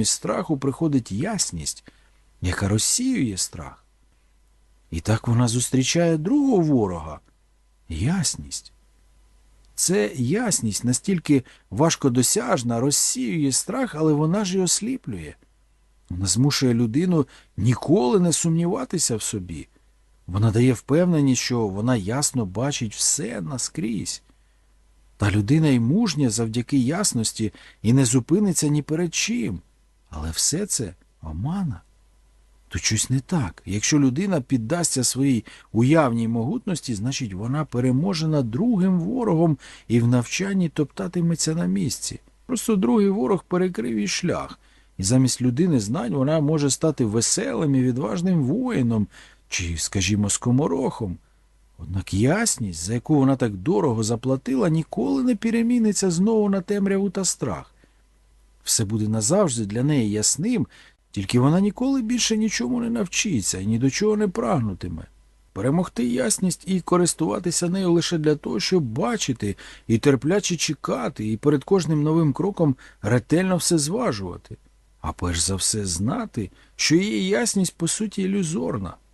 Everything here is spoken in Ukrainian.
Із страху приходить ясність, яка розсіює страх. І так вона зустрічає другого ворога ясність. Це ясність настільки важкодосяжна, розсіює страх, але вона ж і осліплює. Вона змушує людину ніколи не сумніватися в собі. Вона дає впевненість, що вона ясно бачить все наскрізь. Та людина й мужня завдяки ясності і не зупиниться ні перед чим. Але все це омана. То щось не так. Якщо людина піддасться своїй уявній могутності, значить вона переможена другим ворогом і в навчанні топтатиметься на місці. Просто другий ворог перекрив їй шлях, і замість людини знань вона може стати веселим і відважним воїном чи, скажімо, скоморохом. Однак ясність, за яку вона так дорого заплатила, ніколи не переміниться знову на темряву та страх. Все буде назавжди для неї ясним, тільки вона ніколи більше нічому не навчиться і ні до чого не прагнутиме. Перемогти ясність і користуватися нею лише для того, щоб бачити і терпляче чекати, і перед кожним новим кроком ретельно все зважувати. А перш за все знати, що її ясність по суті ілюзорна –